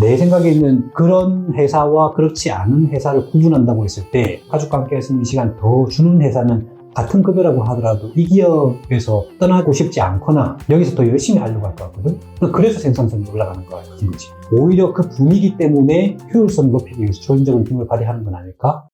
내 생각에는 그런 회사와 그렇지 않은 회사를 구분한다고 했을 때 가족과 함께 할수 있는 시간 더 주는 회사는 같은 급여라고 하더라도 이 기업에서 떠나고 싶지 않거나 여기서 더 열심히 하려고 할 것 같거든. 그래서 생산성이 올라가는 거 같은 거지. 오히려 그 분위기 때문에 효율성 높이기 위해서 조인적인 힘을 발휘하는 건 아닐까?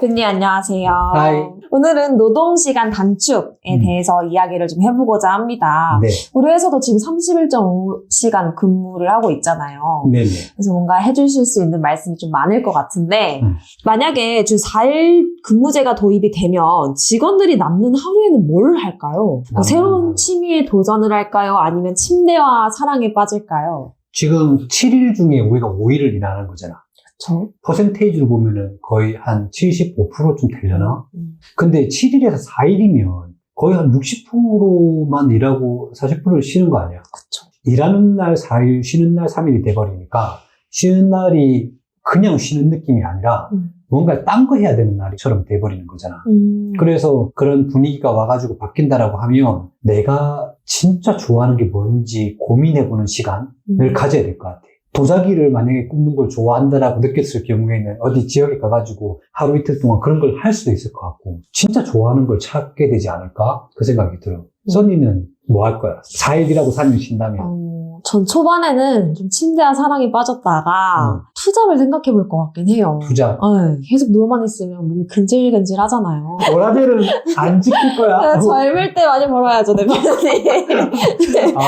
대표님 안녕하세요. 하이. 오늘은 노동시간 단축에 음. 대해서 이야기를 좀 해보고자 합니다. 네. 우리 회사도 지금 31.5시간 근무를 하고 있잖아요. 네네. 그래서 뭔가 해주실 수 있는 말씀이 좀 많을 것 같은데 음. 만약에 주 4일 근무제가 도입이 되면 직원들이 남는 하루에는 뭘 할까요? 뭐 남는 새로운. 취미에 도전을 할까요? 아니면 침대와 사랑에 빠질까요? 지금 7일 중에 우리가 5일을 일하는 거잖아. 저 퍼센테이지로 보면은 거의 한 75%좀 되려나? 음. 근데 7일에서 4일이면 거의 한 60%만 일하고 40%를 쉬는 거 아니야? 그쵸. 일하는 날 4일, 쉬는 날 3일이 돼버리니까 쉬는 날이 그냥 쉬는 느낌이 아니라 음. 뭔가 딴 거 해야 되는 날처럼 돼버리는 거잖아. 음. 그래서 그런 분위기가 와가지고 바뀐다라고 하면 내가 진짜 좋아하는 게 뭔지 고민해보는 시간을 음. 가져야 될 것 같아. 도자기를 만약에 굽는 걸 좋아한다라고 느꼈을 경우에는 어디 지역에 가가지고 하루 이틀 동안 그런 걸 할 수도 있을 것 같고 진짜 좋아하는 걸 찾게 되지 않을까? 그 생각이 들어. 써니는 뭐 할 거야? 4일이라고 3일 쉰다면 어, 전 초반에는 좀 침대와 사랑에 빠졌다가 음. 투잡을 생각해 볼 것 같긴 해요. 투자. 네, 계속 누워만 있으면 몸이 근질근질 하잖아요. 워라벨은 안 지킬 거야. 젊을 때 많이 벌어야죠, 네, 대표님. 아,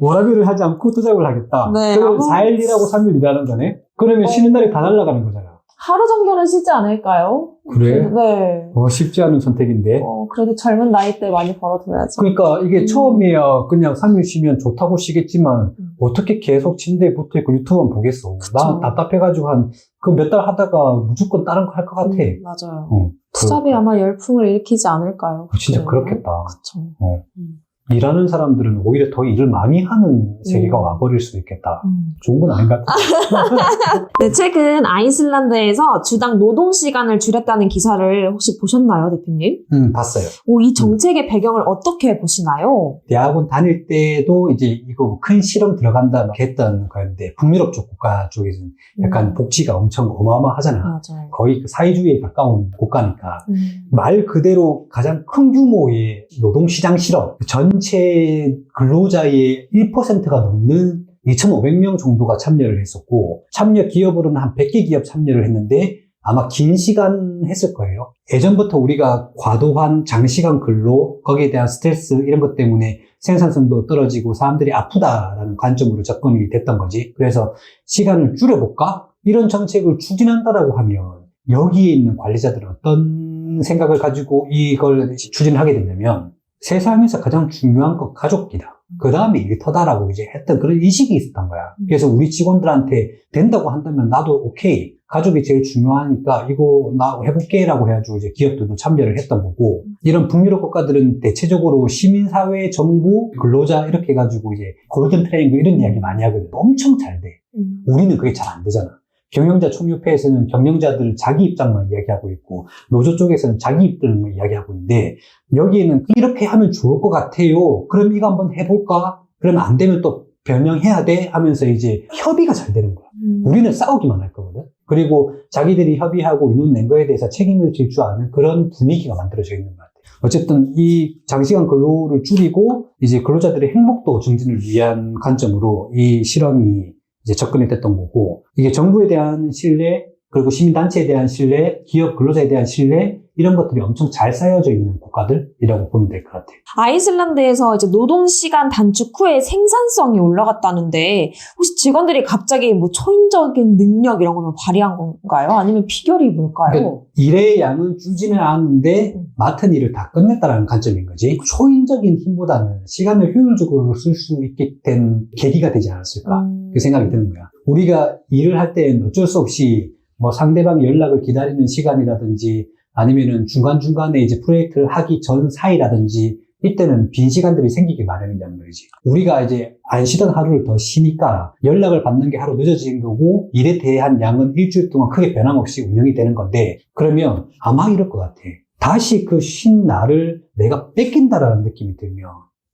워라벨을 하지 않고 투잡을 하겠다. 네. 그럼 어. 4일이라고 3일 일하는 거네? 그러면 어. 쉬는 날이 다 날아가는 거잖아. 하루 정도는 쉬지 않을까요? 그래? 네. 어, 쉽지 않은 선택인데. 어, 그래도 젊은 나이 때 많이 벌어둬야죠. 그러니까 이게 음. 처음이야 그냥 3일 쉬면 좋다고 쉬겠지만 음. 어떻게 계속 침대에 붙어 있고 유튜브만 보겠어. 난 답답해가지고 한 그 몇 달 하다가 무조건 다른 거 할 것 같아. 음, 맞아요. 어, 투잡이 아마 열풍을 일으키지 않을까요? 그, 진짜 그래요? 그렇겠다. 그쵸. 어. 음. 일하는 사람들은 오히려 더 일을 많이 하는 세계가 음. 와버릴 수도 있겠다. 음. 좋은 건 아닌 것 같아. 네, 최근 아이슬란드에서 주당 노동 시간을 줄였다는 기사를 혹시 보셨나요, 대표님? 음, 봤어요. 오, 이 정책의 배경을 어떻게 보시나요? 대학원 다닐 때도 이제 이거 큰 실험 들어간다 막 했던 거였는데 북유럽 쪽 국가 쪽에서는 약간 음, 복지가 엄청 어마어마하잖아. 맞아요. 거의 그 사회주의에 가까운 국가니까 음, 말 그대로 가장 큰 규모의 노동 시장 실험, 전체 근로자의 1%가 넘는 2,500명 정도가 참여를 했었고, 참여 기업으로는 한 100개 기업 참여를 했는데, 아마 긴 시간 했을 거예요. 예전부터 우리가 과도한 장시간 근로, 거기에 대한 스트레스, 이런 것 때문에 생산성도 떨어지고 사람들이 아프다라는 관점으로 접근이 됐던 거지. 그래서 시간을 줄여볼까? 이런 정책을 추진한다라고 하면, 여기에 있는 관리자들은 어떤 생각을 가지고 이걸 추진하게 됐냐면 세상에서 가장 중요한 건 가족이다. 그 다음에 일터다라고 이제 했던 그런 인식이 있었던 거야. 그래서 우리 직원들한테 된다고 한다면 나도 오케이. 가족이 제일 중요하니까 이거 나 해볼게라고 해가지고 이제 기업들도 참여를 했던 거고 이런 북유럽 국가들은 대체적으로 시민사회, 정부, 근로자 이렇게 해가지고 이제 골든 트레이앵글 이런 이야기 많이 하거든. 엄청 잘 돼. 음, 우리는 그게 잘 안 되잖아. 경영자 총협회에서는 경영자들 자기 입장만 이야기하고 있고 노조 쪽에서는 자기 입장만 이야기하고 있는데 여기에는 이렇게 하면 좋을 것 같아요. 그럼 이거 한번 해볼까? 그러면 안 되면 또 변형해야 돼 하면서 이제 협의가 잘 되는 거야. 음. 우리는 싸우기만 할 거거든. 그리고 자기들이 협의하고 이눈 낸 거에 대해서 책임을 질 줄 아는 그런 분위기가 만들어져 있는 것 같아요. 어쨌든 이 장시간 근로를 줄이고 이제 근로자들의 행복도 증진을 위한 관점으로 이 실험이 이제 접근이 됐던 거고 이게 정부에 대한 신뢰 그리고 시민단체에 대한 신뢰, 기업 근로자에 대한 신뢰 이런 것들이 엄청 잘 쌓여져 있는 국가들이라고 보면 될 것 같아요. 아이슬란드에서 이제 노동 시간 단축 후에 생산성이 올라갔다는데 혹시 직원들이 갑자기 뭐 초인적인 능력 이런 걸 발휘한 건가요? 아니면 비결이 뭘까요? 그러니까 일의 양은 줄지는 않았는데 음. 맡은 일을 다 끝냈다라는 관점인 거지. 초인적인 힘보다는 시간을 효율적으로 쓸 수 있게 된 계기가 되지 않았을까. 음. 그 생각이 드는 거야. 우리가 일을 할 때는 어쩔 수 없이 뭐 상대방 연락을 기다리는 시간이라든지 아니면은 중간중간에 이제 프로젝트를 하기 전 사이라든지 이때는 빈 시간들이 생기기 마련이란 말이지. 우리가 이제 안 쉬던 하루를 더 쉬니까 연락을 받는 게 하루 늦어진 거고 일에 대한 양은 일주일 동안 크게 변함없이 운영이 되는 건데 그러면 아마 이럴 것 같아. 다시 그 쉰 날을 내가 뺏긴다라는 느낌이 들면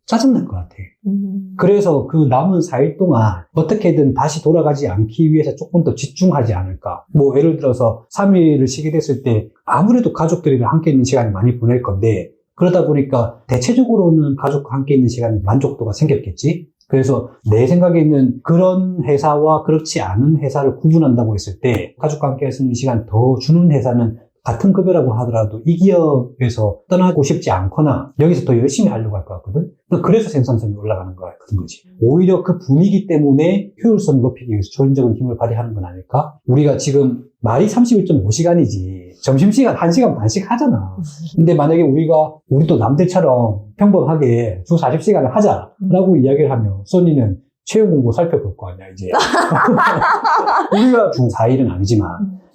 짜증날 것 같아. 음. 그래서 그 남은 4일 동안 어떻게든 다시 돌아가지 않기 위해서 조금 더 집중하지 않을까. 뭐 예를 들어서 3일을 쉬게 됐을 때 아무래도 가족들이랑 함께 있는 시간이 많이 보낼 건데 그러다 보니까 대체적으로는 가족과 함께 있는 시간 만족도가 생겼겠지. 그래서 내 생각에는 그런 회사와 그렇지 않은 회사를 구분한다고 했을 때 가족과 함께 할 수 있는 시간 더 주는 회사는 같은 급여라고 하더라도 이 기업에서 떠나고 싶지 않거나 여기서 더 열심히 하려고 할 것 같거든. 그래서 생산성이 올라가는 거 같은 거지. 오히려 그 분위기 때문에 효율성을 높이기 위해서 조인적인 힘을 발휘하는 건 아닐까? 우리가 지금 말이 31.5시간이지 점심시간 1시간 반씩 하잖아. 근데 만약에 우리가 우리도 남들처럼 평범하게 주 40시간을 하자라고 이야기를 하면 소니는 채용 공고 살펴볼 거 아니야 이제. 우리가 주 4일은 아니지만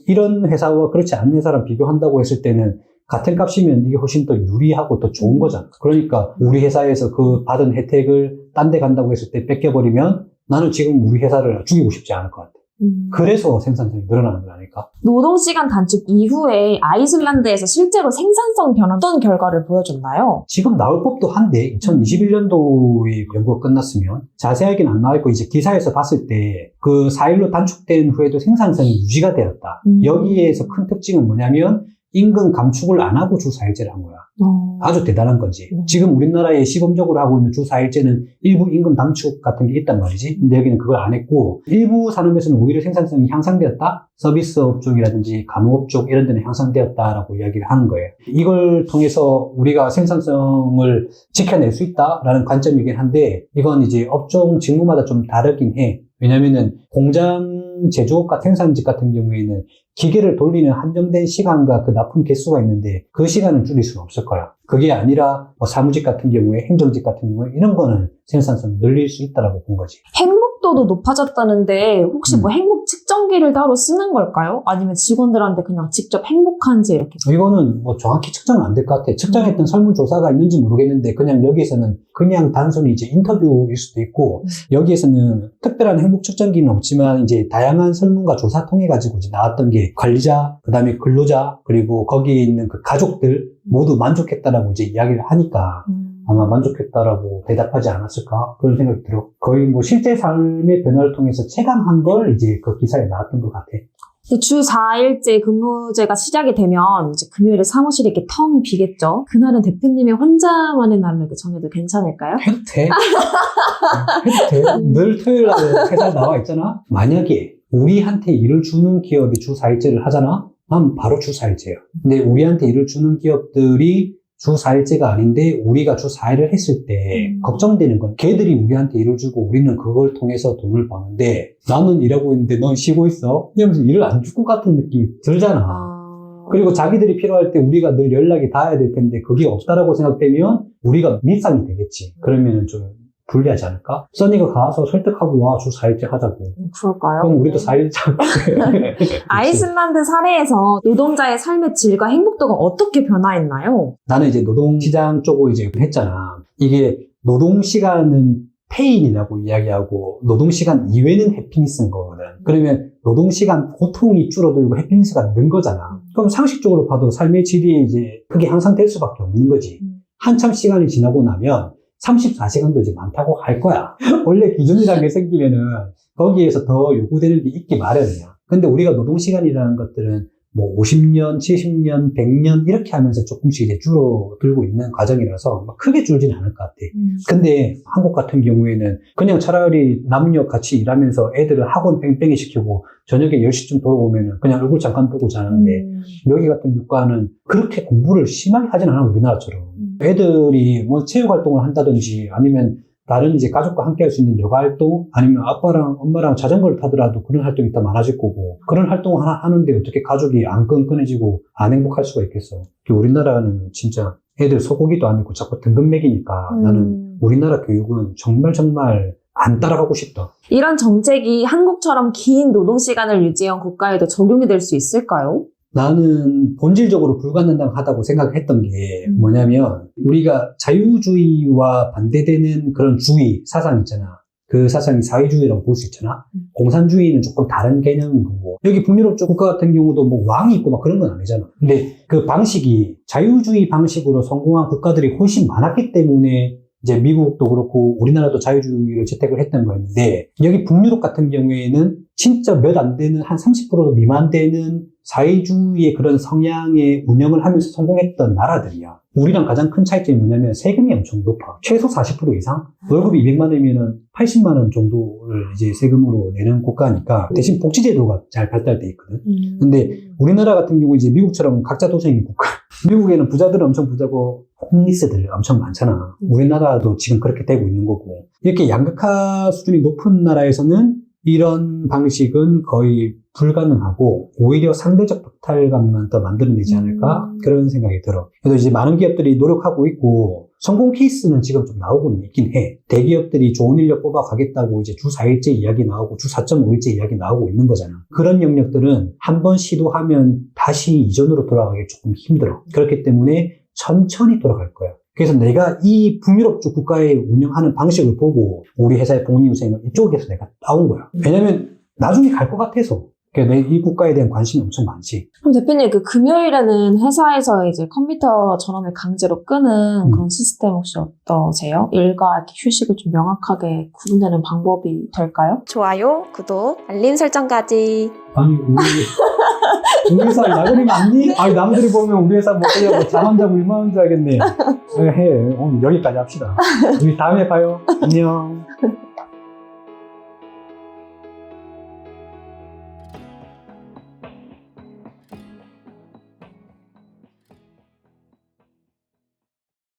이런 회사와 그렇지 않은 회사랑 비교한다고 했을 때는 같은 값이면 이게 훨씬 더 유리하고 더 좋은 거잖아. 그러니까 우리 회사에서 그 받은 혜택을 딴 데 간다고 했을 때 뺏겨버리면 나는 지금 우리 회사를 죽이고 싶지 않을 것 같아. 음. 그래서 생산성이 늘어나는 거 아닐까? 노동시간 단축 이후에 아이슬란드에서 실제로 생산성 변화 어떤 결과를 보여줬나요? 지금 나올 법도 한데 2021년도에 연구가 끝났으면 자세하게는 안 나와 있고 이제 기사에서 봤을 때 그 4일로 단축된 후에도 생산성이 유지가 되었다. 음. 여기에서 큰 특징은 뭐냐면 임금 감축을 안 하고 주 4일제를 한 거야. 어. 아주 대단한 거지. 음. 지금 우리나라에 시범적으로 하고 있는 주 4일제는 일부 임금 감축 같은 게 있단 말이지. 근데 여기는 그걸 안 했고, 일부 산업에서는 오히려 생산성이 향상되었다? 서비스업 쪽이라든지 간호업 쪽 이런 데는 향상되었다라고 이야기를 하는 거예요. 이걸 통해서 우리가 생산성을 지켜낼 수 있다라는 관점이긴 한데, 이건 이제 업종 직무마다 좀 다르긴 해. 왜냐면은 공장 제조업과 생산직 같은 경우에는 기계를 돌리는 한정된 시간과 그 납품 개수가 있는데 그 시간을 줄일 수는 없을 거야. 그게 아니라 뭐 사무직 같은 경우에 행정직 같은 경우에 이런 거는 생산성을 늘릴 수 있다라고 본 거지. 행복도도 높아졌다는데 혹시 뭐 행복 측정기를 따로 쓰는 걸까요? 아니면 직원들한테 그냥 직접 행복한지 이렇게 이거는 뭐 정확히 측정은 안 될 것 같아. 측정했던 설문조사가 있는지 모르겠는데 그냥 여기에서는 그냥 단순히 이제 인터뷰일 수도 있고 여기에서는 특별한 행복 측정기는 없지만 이제 다양한 설문과 조사 통해 가지고 이제 나왔던 게 관리자, 그 다음에 근로자, 그리고 거기에 있는 그 가족들 모두 만족했다라고 이제 이야기를 하니까 음. 아마 만족했다라고 대답하지 않았을까 그런 생각이 들어. 거의 뭐 실제 삶의 변화를 통해서 체감한 걸 이제 그 기사에 나왔던 것 같아. 주 4일제 근무제가 시작이 되면 이제 금요일에 사무실이 이렇게 텅 비겠죠. 그날은 대표님의 혼자만의 날로 정해도 괜찮을까요? 해도 돼. 해도 돼. 늘 토요일 날 회사에 나와 있잖아. 만약에 우리한테 일을 주는 기업이 주 4일제를 하잖아? 그럼 바로 주 4일제야. 근데 우리한테 일을 주는 기업들이 주 4일제가 아닌데 우리가 주 4일을 했을 때 음. 걱정되는 건 걔들이 우리한테 일을 주고 우리는 그걸 통해서 돈을 버는데 나는 일하고 있는데 넌 쉬고 있어? 이러면서 일을 안 줄 것 같은 느낌이 들잖아. 아... 그리고 자기들이 필요할 때 우리가 늘 연락이 닿아야 될 텐데 그게 없다라고 생각되면 우리가 밀상이 되겠지. 그러면 좀 불리하지 않을까? 써니가 가서 설득하고 와, 주 4일째 하자고. 음, 그럴까요? 그럼 우리도 4일째 할게. 아이슬란드 사례에서 노동자의 삶의 질과 행복도가 어떻게 변화했나요? 나는 이제 노동시장 쪽으로 이제 했잖아. 이게 노동시간은 페인이라고 이야기하고 노동시간 이외는 해피니스인 거거든. 그러면 노동시간 고통이 줄어들고 해피니스가 는 거잖아. 그럼 상식적으로 봐도 삶의 질이 이제 크게 향상될 수밖에 없는 거지. 음. 한참 시간이 지나고 나면 34시간도 이제 많다고 할 거야. 원래 기준이라는 게 생기면은 거기에서 더 요구되는 게 있기 마련이야. 근데 우리가 노동시간이라는 것들은 뭐 50년, 70년, 100년 이렇게 하면서 조금씩 이제 줄어들고 있는 과정이라서 막 크게 줄지는 않을 것 같아. 근데 한국 같은 경우에는 그냥 차라리 남녀 같이 일하면서 애들을 학원 뺑뺑이 시키고 저녁에 10시쯤 돌아오면은 그냥 얼굴 잠깐 보고 자는데 음. 여기 같은 국가는 그렇게 공부를 심하게 하진 않아 우리나라처럼 음. 애들이 뭐 체육 활동을 한다든지 아니면 다른 이제 가족과 함께 할 수 있는 여가 활동 아니면 아빠랑 엄마랑 자전거를 타더라도 그런 활동이 더 많아질 거고 그런 활동을 하나 하는데 어떻게 가족이 안 끈끈해지고 안 행복할 수가 있겠어 우리나라는 진짜 애들 소고기도 아니고 자꾸 등급 매기니까 음. 나는 우리나라 교육은 정말 정말 안 따라가고 싶다 이런 정책이 한국처럼 긴 노동 시간을 유지한 국가에도 적용이 될 수 있을까요? 나는 본질적으로 불가능하다고 생각했던 게 음. 뭐냐면 우리가 자유주의와 반대되는 그런 주의 사상 있잖아. 그 사상이 사회주의라고 볼 수 있잖아. 음. 공산주의는 조금 다른 개념인 거고 여기 북유럽 쪽 국가 같은 경우도 뭐 왕이 있고 막 그런 건 아니잖아. 근데 그 방식이 자유주의 방식으로 성공한 국가들이 훨씬 많았기 때문에 이제 미국도 그렇고 우리나라도 자유주의를 채택을 했던 거였는데 여기 북유럽 같은 경우에는 진짜 몇 안 되는 한 30% 미만 되는 사회주의의 그런 성향의 운영을 하면서 성공했던 나라들이야. 우리랑 가장 큰 차이점이 뭐냐면 세금이 엄청 높아. 최소 40% 이상? 월급이 200만 원이면 80만 원 정도를 이제 세금으로 내는 국가니까 대신 복지제도가 잘 발달돼 있거든. 음. 근데 우리나라 같은 경우 이제 미국처럼 각자 도생인 국가. 미국에는 부자들은 엄청 부자고 홈리스들 엄청 많잖아. 음. 우리나라도 지금 그렇게 되고 있는 거고. 이렇게 양극화 수준이 높은 나라에서는 이런 방식은 거의 불가능하고 오히려 상대적 박탈감만 더 만들어내지 않을까 음. 그런 생각이 들어. 그래서 이제 많은 기업들이 노력하고 있고 성공 케이스는 지금 좀 나오고는 있긴 해. 대기업들이 좋은 인력 뽑아 가겠다고 이제 주 4일째 이야기 나오고 주 4.5일째 이야기 나오고 있는 거잖아. 그런 영역들은 한 번 시도하면 다시 이전으로 돌아가기 조금 힘들어. 그렇기 때문에 천천히 돌아갈 거야. 그래서 내가 이 북유럽 쪽 국가의 운영하는 방식을 보고 우리 회사의 복리후생을 이쪽에서 내가 따온 거야. 왜냐면 나중에 갈 것 같아서. 그러니까 내이 국가에 대한 관심이 엄청 많지. 그럼 대표님 그 금요일에는 회사에서 이제 컴퓨터 전원을 강제로 끄는 음. 그런 시스템 혹시 어떠세요? 일과 휴식을 좀 명확하게 구분되는 방법이 될까요? 좋아요, 구독, 알림 설정까지. 아니, 우리, 우리 회사 야근이 많니? 아니, 남들이 보면 우리 회사 뭐 그냥 잠안 자고 일만 하는 줄 알겠네. 해. 오늘 여기까지 합시다. 우리 다음에 봐요. 안녕.